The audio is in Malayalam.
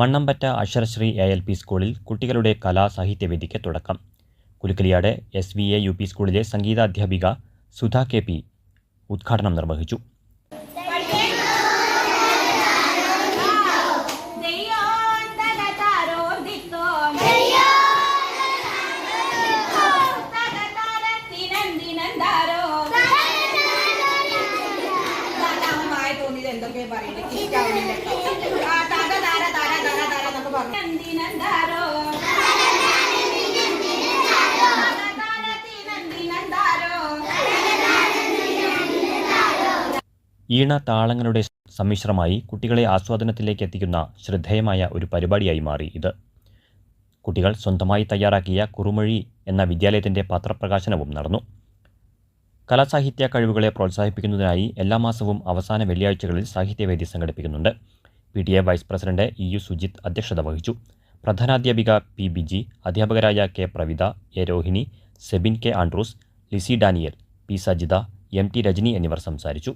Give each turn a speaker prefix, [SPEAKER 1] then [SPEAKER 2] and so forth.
[SPEAKER 1] Mannampatta Aksharashree A L P സ്കൂളിൽ കുട്ടികളുടെ കലാ സാഹിത്യവേദിക്ക് തുടക്കം. Kulukkaliyad S V A U P സ്കൂളിലെ സംഗീതാധ്യാപിക സുധ കെ പി ഉദ്ഘാടനം നിർവഹിച്ചു.
[SPEAKER 2] എന്തൊക്കെ പറയുന്നത്
[SPEAKER 1] ഈണ താളങ്ങളുടെ സമ്മിശ്രമായി കുട്ടികളെ ആസ്വാദനത്തിലേക്ക് എത്തിക്കുന്ന ശ്രദ്ധേയമായ ഒരു പരിപാടിയായി മാറി ഇത്. കുട്ടികൾ സ്വന്തമായി തയ്യാറാക്കിയ കുറുമൊഴി എന്ന വിദ്യാലയത്തിന്റെ പത്രപ്രകാശനവും നടന്നു. കലാസാഹിത്യ കഴിവുകളെ പ്രോത്സാഹിപ്പിക്കുന്നതിനായി എല്ലാ മാസവും അവസാന വെള്ളിയാഴ്ചകളിൽ സാഹിത്യവേദി സംഘടിപ്പിക്കുന്നുണ്ട്. P T A vice president E U അധ്യക്ഷത വഹിച്ചു. പ്രധാനാധ്യാപിക പി ബി ജി അധ്യാപകരായ K Pravitha A Rohini Sebin K Andrews Lissy Daniel P Sajitha M T Rajani എന്നിവർ സംസാരിച്ചു.